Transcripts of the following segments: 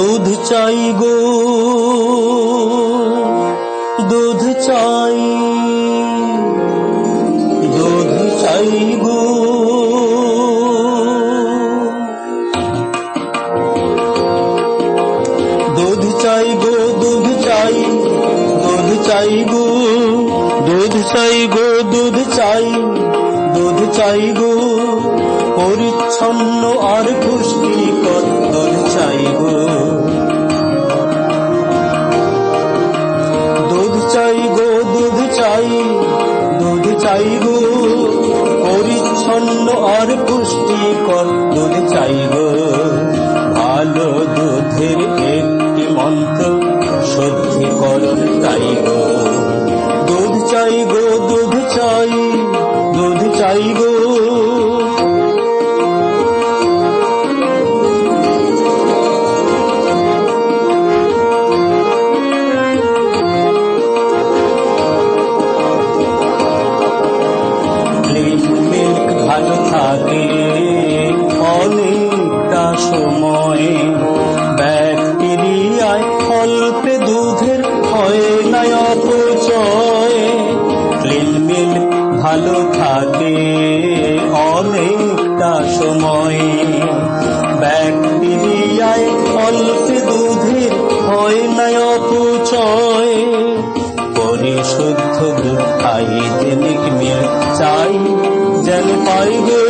দুধ চাই গো, দুধ চাই দুধ চাই গো। দুধ চাই গো, দুধ চাই দুধ চাই গো, দুধ চাই গো, দুধ চাই দুধ চাই গো। পরিচ্ছন্ন আর পুষ্টিকর দুধ চাই গো। দুধ চাই গো পরিচ্ছন্ন আর পুষ্টিকর দুধ চাইব। ভালো দুধের একটি মন্ত্র সময়। ব্যাকটেরিয়ায় অল্পে দুধের হয় না অপচয়। পরিশুদ্ধ দুধ হাইজেনিক মিল্ক চাই যেন পাই গো।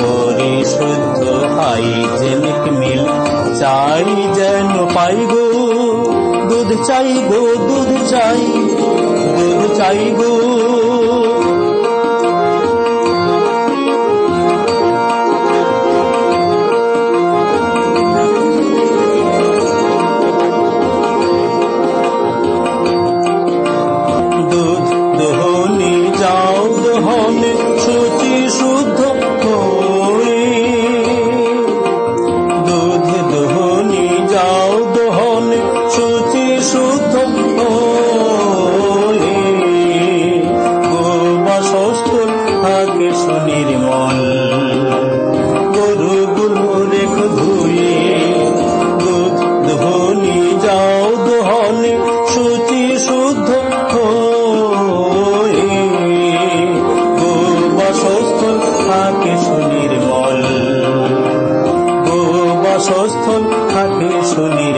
পরিশুদ্ধ হাইজেনিক মিল্ক চাই যেন পাই দুধ চাই দুধ চাই দুধ চাই গোবাসস্থল থাকে সুনির্মল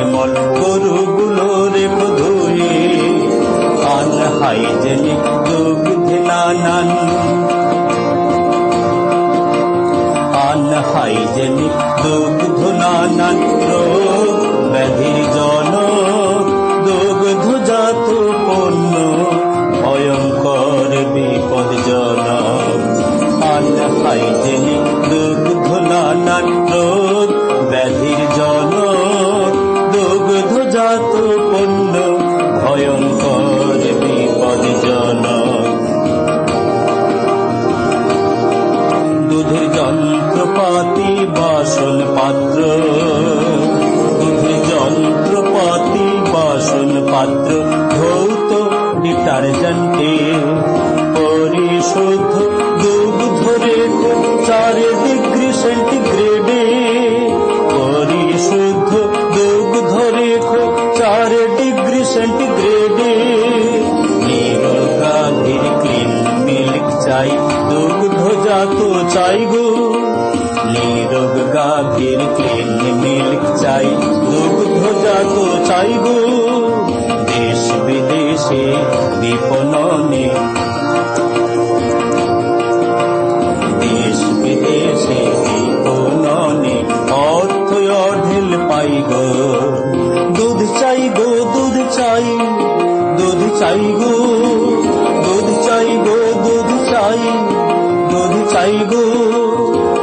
চার ডিগ্রি সেন্টিগ্রেডে পরিশুদ্ধ দুগ্ধ রেখো চার ডিগ্রি সেন্টিগ্রেডে নিরোগাধীর ক্লিন মিল্ক চাই দুগ্ধজাত চাই গো। নিরোগ গাভীর ক্লিন মিল্ক চাই দুগ্ধজাত চাই গো। দেশ বিদেশে বিপণনে চাই গো দুধ চাই গো দুধ চাই দুধ চাই গো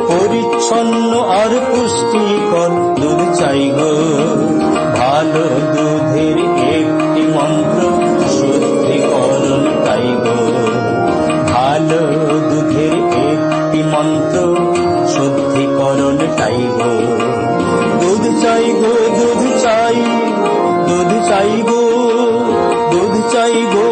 পরিচ্ছন্ন আর পুষ্টিকর দুধ চাই গো ভালো দুধের একটি মন্ত্র শুদ্ধিকরণ তাই গো ভালো দুধের একটি মন্ত্র শুদ্ধিকরণ তাই গো দুধ চাই